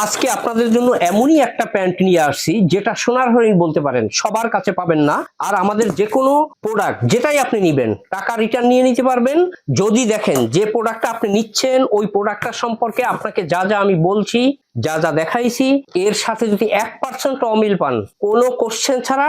আজকে আপনাদের জন্য এমনই একটা প্যান্ট নিয়ে আসছি, যেটা সোনার হরিণ বলতে পারেন, সবার কাছে পাবেন না। আর আমাদের যে কোনো প্রোডাক্ট যেটাই আপনি নেবেন, টাকা রিটার্ন নিয়ে নিতে পারবেন। যদি দেখেন যে প্রোডাক্টটা আপনি নিচ্ছেন, ওই প্রোডাক্টটা সম্পর্কে আপনাকে যা যা আমি বলছি, যা যা দেখাইছি, এর সাথে যদি এক পার্সেন্ট অমিল পান, কোনো কোশ্চেন ছাড়া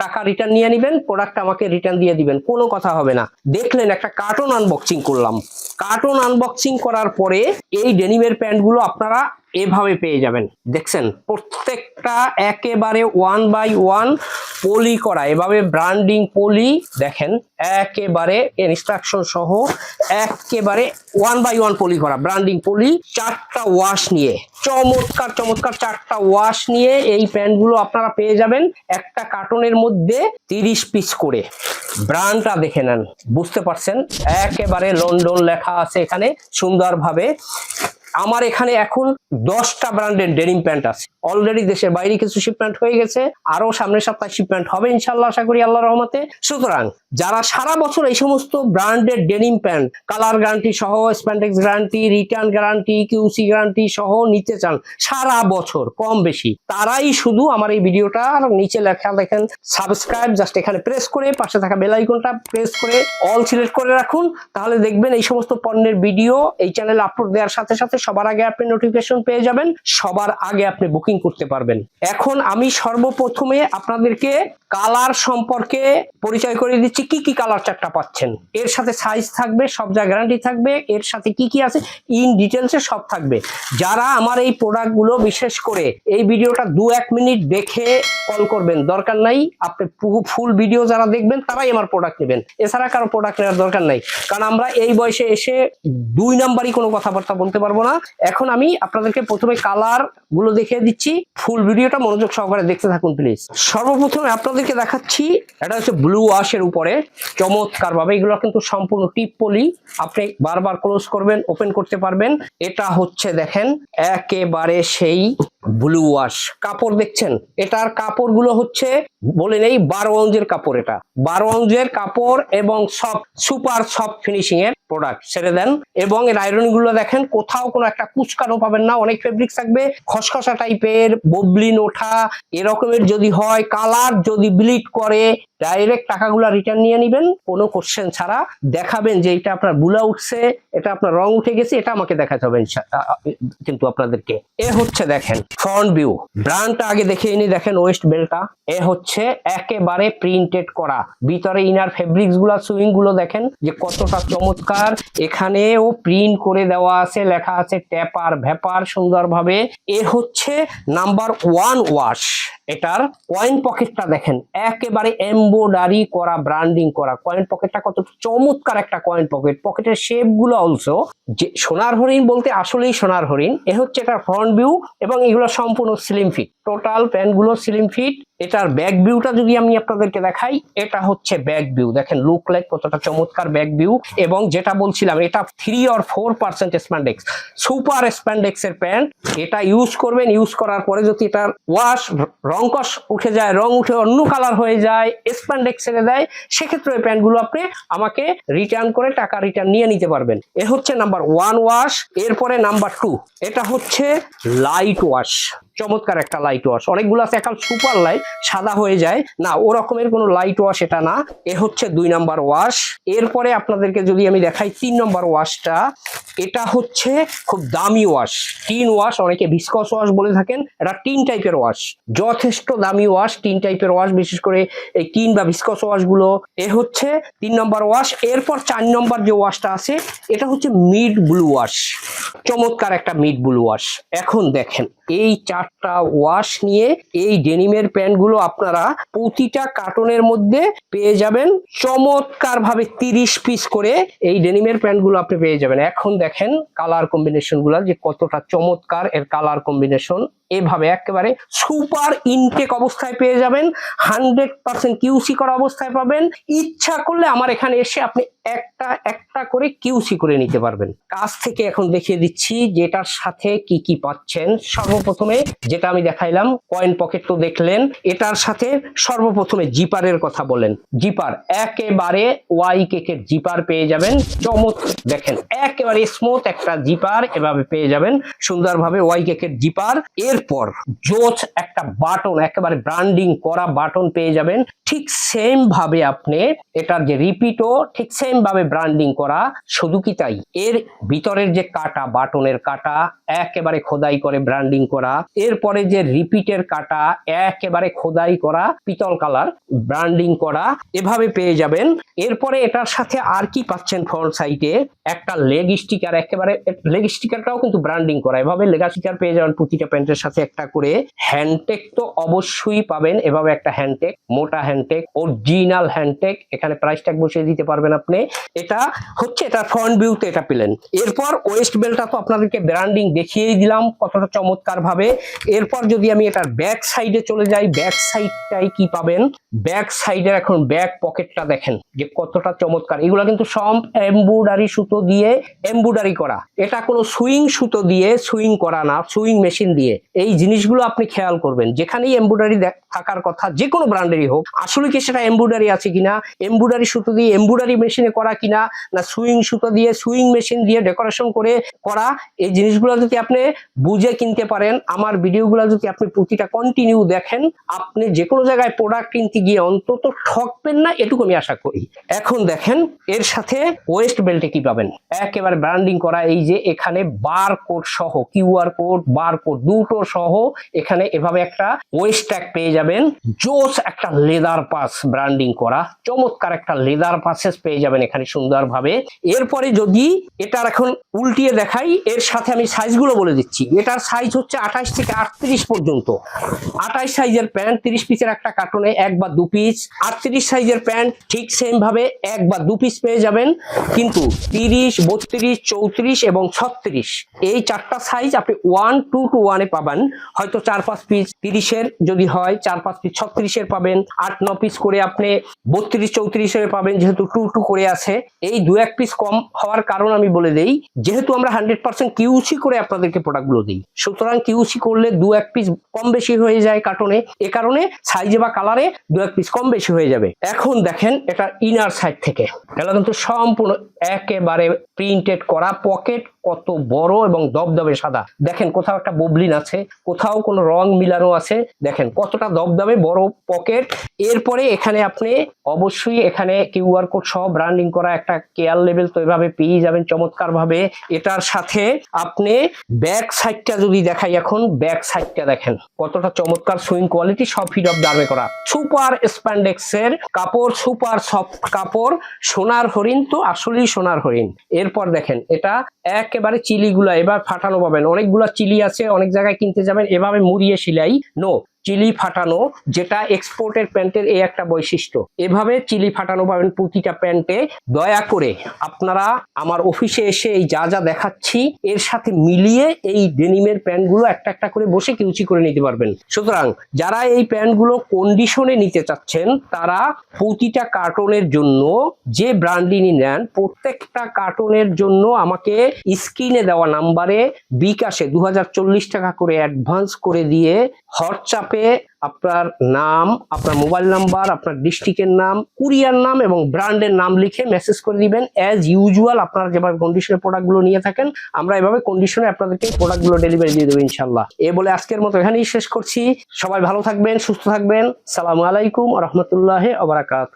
টাকা রিটার্ন নিয়ে নেবেন প্রোডাক্ট আমাকে রিটার্ন দিয়ে দিবেন, কোনো কথা হবে না। দেখলেন একটা কার্টুন আনবক্সিং করলাম। কার্টুন আনবক্সিং করার পরে এই ডেনিমের প্যান্টগুলো আপনারা এভাবে পেয়ে যাবেন। দেখছেন, প্রত্যেকটা একেবারে ওয়ান বাই ওয়ান পলি করা। এভাবে ব্র্যান্ডিং পলি দেখেন, একেবারে ইনস্ট্রাকশন সহ একেবারে ওয়ান বাই ওয়ান পলি করা। ব্র্যান্ডিং পলি চারটা ওয়াশ নিয়ে, চমৎকার চমৎকার চারটা ওয়াশ নিয়ে এই প্যান্টগুলো আপনারা পেয়ে যাবেন। একটা কার্টনের মধ্যে তিরিশ পিস করে। ব্র্যান্ডটা দেখে নেন, বুঝতে পারছেন? একেবারে লন্ডন লেখা আছে এখানে, সুন্দরভাবে। আমার এখানে এখন দশটা ব্র্যান্ডের ডেনিম প্যান্ট আছে। অলরেডি দেশের বাইরে কিছু শিপমেন্ট হয়ে গেছে, আরও সামনের সপ্তাহে শিপমেন্ট হবে ইনশাল্লাহ আশা করি আল্লাহ রহমতে। সুতরাং যারা সারা বছর এই সমস্ত ব্র্যান্ডের ডেনিম প্যান্ট, কালার গ্যারান্টি সহ spandex guarantee return guarantee QC guarantee সহ নিতে চান সারা বছর, কম বেশি, তারাই শুধু আমার এই ভিডিওটা নিচে লেখা দেখেন সাবস্ক্রাইব জাস্ট এখানে প্রেস করে, পাশে থাকা বেল আইকনটা প্রেস করে অল সিলেক্ট করে রাখুন, তাহলে দেখবেন এই সমস্ত পণ্যের ভিডিও এই চ্যানেলে আপলোড দেওয়ার সাথে সাথে সবার আগে আপনি নোটিফিকেশন পেয়ে যাবেন, সবার আগে আপনি বুকিং করতে পারবেন। এখন আমি সর্বপ্রথমে আপনাদেরকে কালার সম্পর্কে পরিচয় করে দিচ্ছি, কি কি কালার চারটা পাচ্ছেন। এর সাথে সাইজ থাকবে, সব যা গ্যারান্টি থাকবে, এর সাথে কি কি আছে ইন ডিটেলসে সব থাকবে। যারা আমার এই প্রোডাক্টগুলো বিশেষ করে এই ভিডিওটা দু এক মিনিট দেখে কল করবেন, দরকার নাই। আপনি ফুল ভিডিও যারা দেখবেন, তারাই আমার প্রোডাক্ট নেবেন। এছাড়া কারও প্রোডাক্ট নেওয়ার দরকার নাই। কারণ আমরা এই বয়সে এসে দুই নাম্বারই কোনো কথাবার্তা বলতে পারব না। এখন আমি আপনাদেরকে প্রথমে কালারগুলো দেখিয়ে দিচ্ছি। ফুল ভিডিওটা মনোযোগ সহকারে দেখতে থাকুন প্লিজ সর্বপ্রথমে আপনাদেরকে দেখাচ্ছি, এটা হচ্ছে ব্লু ওয়াশের উপরে। চমৎকার ভাবে এগুলো কিন্তু সম্পূর্ণ টিপ পলি আপনি বারবার ক্লোজ করবেন ওপেন করতে পারবেন। এটা হচ্ছে দেখেন, একেবারে সেই ব্লু ওয়াশ কাপড় দেখছেন? এটার কাপড়গুলো হচ্ছে, বলে নেই, বারো অঞ্জের কাপড় এটা। বারো অঞ্জের কাপড় এবং সব সুপার সফট ফিনিশিং এর প্রোডাক্ট ছেড়ে দেন এবং এর আয়রনগুলো দেখেন কোথাও কোনো একটা কুচকানো পাবেন না, অনেক ফেব্রিক থাকবে, খসখসা টাইপের ববলিন ওঠা, এরকমের যদি হয় কালার যদি ব্লিড করে ডাইরেক্ট টাকাগুলো রিটার্ন নিয়ে নেবেন, কোনো কোশ্চেন ছাড়া দেখাবেন যে এটা আপনার বুলা উঠছে, এটা আপনার রং উঠে গেছে, এটা আমাকে দেখাতে হবে কিন্তু আপনাদেরকে। এ হচ্ছে দেখেন ফ্রন্ট ভিউ ব্র্যান্ডটা আগে দেখে নিই, দেখেন ওয়েস্ট বেলটা এ হচ্ছে একেবারে প্রিন্টেড করা। ভিতরে ইনার ফেব্রিক্সগুলা সুইংগুলো দেখেন যে কতটা চমৎকার। এখানেও প্রিন্ট করে দেওয়া আছে, লেখা আছে ট্যাপার ভ্যাপার সুন্দরভাবে। এ হচ্ছে নাম্বার ওয়ান ওয়াশ এটার কয়েন পকেটটা দেখেন, একেবারে এমবোডারি করা ব্র্যান্ডিং করা। কয়েন পকেটটা কত চমৎকার একটা কয়েন পকেট পকেটের শেপগুলো অলসো যে সোনার হরিণ বলতে আসলেই সোনার হরিণ। এ হচ্ছে এটার ফ্রন্ট ভিউ এবং এগুলো সম্পূর্ণ স্লিম ফিট টোটাল প্যান্টগুলো স্লিম ফিট এটার ব্যাক ভিউটা যদি আমি আপনাদেরকে দেখাই, এটা হচ্ছে ব্যাক ভিউ দেখেন লুক লাইক কতটা চমৎকার ব্যাক ভিউ এবং যেটা বলছিলাম, এটা three or four percent spandex super spandex এর প্যান্ট এটা ইউজ করবেন ইউজ করার পরে যদি এটার ওয়াশ রংকশ উঠে যায়, রং উঠে অন্য কালার হয়ে যায় স্প্যান্ডেক্স ছেড়ে দেয়, সেক্ষেত্রে ওই প্যান্টগুলো আপনি আমাকে রিটার্ন করে টাকা রিটার্ন নিয়ে নিতে পারবেন। এ হচ্ছে নাম্বার ওয়ান ওয়াশ এরপরে নাম্বার টু এটা হচ্ছে লাইট ওয়াশ চমৎকার একটা লাইট ওয়াশ অনেকগুলো আছে এখন সুপার লাইট সাদা হয়ে যায়। না ও রকমের কোনো লাইট ওয়াশ এটা না। এ হচ্ছে দুই নাম্বার ওয়াশ এরপরে আপনাদেরকে যদি আমি দেখাই তিন নম্বর ওয়াশটা এটা হচ্ছে খুব দামি ওয়াশ টিন ওয়াশ অনেকে ভিসকস ওয়াশ বলে থাকেন। এটা টিন টাইপের ওয়াশ যথেষ্ট দামি ওয়াশ টিন টাইপের ওয়াশ বিশেষ করে এই টিন বা ভিসকস ওয়াশগুলো। এ হচ্ছে তিন নম্বর ওয়াশ এরপর চার নম্বর যে ওয়াশটা আছে, এটা হচ্ছে মিড ব্লু ওয়াশ চমৎকার একটা মিড ব্লু ওয়াশ এখন দেখেন, এই চারটা ওয়াশ নিয়ে এই ডেনিমের প্যান্টগুলো আপনারা প্রতিটা কার্টনের মধ্যে পেয়ে যাবেন। চমৎকার ভাবে তিরিশ পিস করে এই ডেনিমের প্যান্টগুলো আপনি পেয়ে যাবেন। এখন দেখেন কালার কম্বিনেশনগুলো যে কতটা চমৎকার এর কালার কম্বিনেশন এভাবে একেবারে সুপার ইনটেক অবস্থায় পেয়ে যাবেন হান্ড্রেড পার্সেন্ট কিউসি করা অবস্থায় পাবেন। ইচ্ছা করলে আমার এখানে এসে আপনি একটা একটা করে কিউসি করে নিতে পারবেন। কাজ থেকে এখন দেখিয়ে দিচ্ছি যেটার সাথে কি কি পাচ্ছেন। সর্বপ্রথমে যেটা আমি দেখাইলাম কয়েন পকেট তো দেখলেন, এটার সাথে সর্বপ্রথমে জিপারের কথা বলেন। জিপার একেবারে ওয়াই কেকের জিপার পেয়ে যাবেন। চমৎ দেখেন, একেবারে স্মুথ একটা জিপার এভাবে পেয়ে যাবেন। সুন্দরভাবে ওয়াই কেকের জিপার। এরপর জোচ একটা বাটন, একেবারে ব্র্যান্ডিং করা বাটন পেয়ে যাবেন। ঠিক সেম ভাবে আপনি এটার যে রিপিটও ঠিক সেম ভাবে ব্র্যান্ডিং করা শুধু কি তাই? এর ভিতরের যে কাটা, বাটনের কাটা, একেবারে খোদাই করে ব্র্যান্ডিং করা। এরপরে যে রিপিটের কাটা, একেবারে খোদাই করা, পিতল কালার ব্রান্ডিং করা, এভাবে পেয়ে যাবেন। এরপরে এটার সাথে আর কি পাচ্ছেন ফ্রন্ট সাইডে একটা লেগ স্টিকার একেবারে লেগ স্টিকারটাও কিন্তু ব্র্যান্ডিং করা। এভাবে লেগা স্টিকার পেয়ে যাবেন প্রতিটা প্যান্টের সাথে একটা করে হ্যান্ডটেক তো অবশ্যই পাবেন। এভাবে একটা হ্যান্ডটেক মোটা hand tag original hand tag এখানে প্রাইস ট্যাগ বসিয়ে দিতে পারবেন আপনি। এটা হচ্ছে, এটা ফ্রন্ট ভিউতে এটা পেলেন। এরপর ওয়েস্ট বেলটা তো আপনাদেরকে ব্র্যান্ডিং দেখিয়েই দিলাম, কতটা চমৎকার ভাবে এরপর যদি আমি এটার ব্যাক সাইডে চলে যাই ব্যাক সাইডটাই কি পাবেন? ব্যাক সাইডের এখন ব্যাক পকেটটা দেখেন, যে কতটা চমৎকার। এগুলো কিন্তু সব এমব্রয়ডারি সুতো দিয়ে এমব্রয়ডারি করা। এটা কোনো সুইং সুতো দিয়ে সুইং করা না সুইং মেশিন দিয়ে। এই জিনিসগুলো আপনি খেয়াল করবেন। যেখানেই এমব্রয়ডারি থাকার কথা যে কোনো ব্র্যান্ডেরই হোক, আসলে কি সেটা এমব্রয়ডারি আছে কিনা এমব্রয়ডারি সুতো দিয়ে এমব্রয়ডারি মেশিনে করা কিনা, না সুইং সুতো দিয়ে সুইং মেশিন দিয়ে ডেকোরেশন করে করা, এই জিনিসগুলো যদি আপনি বুঝে কিনতে পারেন, আমার ভিডিওগুলো যদি আপনি প্রতিটা কন্টিনিউ দেখেন, আপনি যে কোনো জায়গায় প্রোডাক্ট কিনতে গিয়ে অন্তত ঠকবেন না, এটুকু আমি আশা করি। এখন দেখেন, এর সাথে ওয়েস্ট বেল্টে কি পাবেন? একেবারে ব্র্যান্ডিং করা, এই যে এখানে বার কোড সহ কিউআর কোড বার কোড দুটো সহ এখানে এভাবে একটা ওয়েস্ট ট্যাগ পেয়ে যাবেন। জোস একটা লেদার পাস ব্র্যান্ডিং করা, চমৎকার একটা লেদার পাসেস পেয়ে যাবেন এখানে সুন্দরভাবে। এরপরে যদি এটার এখন উল্টিয়ে দেখাই, এর সাথে আমি সাইজগুলো বলে দিচ্ছি। এটার সাইজ হচ্ছে আঠাশ থেকে আটত্রিশ পর্যন্ত। আঠাশ সাইজের প্যান্ট তিরিশ পিসের একটা কার্টুনে এক বা দু পিস আটত্রিশ সাইজের প্যান্ট ঠিক সেম ভাবে এক বা দু পিস পেয়ে যাবেন। কিন্তু তিরিশ, বত্রিশ, চৌত্রিশ এবং ছত্রিশ, এই চারটা সাইজ আপনি ওয়ান টু টু ওয়ানে পাবেন। হয়তো চার পাঁচ পিস তিরিশের যদি হয়, চার পাঁচ পিস ছত্রিশের পাবেন। আট, ন পিস করে আপনি বত্রিশ, চৌত্রিশের পাবেন, যেহেতু টু টু করে আছে। এই দু এক পিস কম হওয়ার কারণ আমি বলে দেই, যেহেতু আমরা হান্ড্রেড পার্সেন্ট কিউসি করে আপনাদেরকে প্রোডাক্টগুলো দিই। সুতরাং কিউসি করলে দু এক পিস কম বেশি হয়ে যায় কার্টনে এ কারণে সাইজে বা কালারে দু এক পিস কম বেশি হয়ে যাবে। এখন দেখেন এটা ইনার সাইড থেকে। এটা কিন্তু সম্পূর্ণ একেবারে প্রিন্টেড করা পকেট কত বড় এবং দবদবে সাদা। দেখেন কোথাও একটা ববলিন আছে। কোথাও কোনো রং মিলানো আছে। দেখেন কতটা দবদবে বড় পকেট এরপরে এখানে আপনি অবশ্যই এখানে কিউআর কোড সহ ব্র্যান্ডিং করা একটা কেয়ার লেভেল তো এভাবে পেয়ে যাবেন চমৎকার ভাবে এটার সাথে আপনি ব্যাক সাইডটা যদি দেখাই এখন ব্যাক সাইডটা দেখেন। কতটা চমৎকার সুইং কোয়ালিটি সব ফিড অফ দামে করা। সুপার স্প্যান্ডেক্সের কাপড় সুপার সফট কাপড়, সোনার হরিণ তো আসলেই সোনার হরিণ। এরপর দেখেন, এটা একেবারে চিলিগুলা, এবার ফাটানো পাবেন। অনেকগুলা চিলি আছে, অনেক জায়গায় কিনতে যাবেন এভাবে মুড়িয়ে সিলাই নো চিলি ফাটানো, যেটা এক্সপোর্টের প্যান্টের এই একটা বৈশিষ্ট্য। এভাবে চিলি ফাটানো পাবেন প্রতিটা প্যান্টে দয়া করে আপনারা আমার অফিসে এসে এই যা যা দেখাচ্ছি, এর সাথে মিলিয়ে এই ডেনিমের প্যান্টগুলো একটা একটা করে বসে কিউচি করে নিতে পারবেন। সুতরাং যারা এই প্যান্টগুলো কন্ডিশনে নিতে চাচ্ছেন, তারা প্রতিটা কার্টনের জন্য যে ব্র্যান্ডিনি নেন, প্রত্যেকটা কার্টনের জন্য আমাকে স্ক্রিনে দেওয়া নাম্বারে বিকাশে দু হাজার চল্লিশ টাকা করে অ্যাডভান্স করে দিয়ে হোয়াটসঅ্যাপে আপনার নাম, আপনার মোবাইল নাম্বার আপনার ডিস্ট্রিক্টের নাম কুরিয়ার নাম এবং ব্র্যান্ডের নাম লিখে মেসেজ করে দিবেন। অ্যাজ ইউজুয়াল আপনারা যেভাবে কন্ডিশনের প্রোডাক্টগুলো নিয়ে থাকেন, আমরা এভাবে কন্ডিশনে আপনাদেরকে প্রোডাক্টগুলো ডেলিভারি দিয়ে দেবো ইনশাল্লাহ এ বলে আজকের মতো এখানেই শেষ করছি। সবাই ভালো থাকবেন, সুস্থ থাকবেন। সালামু আলাইকুম রহমতুল্লাহ আবরাকাত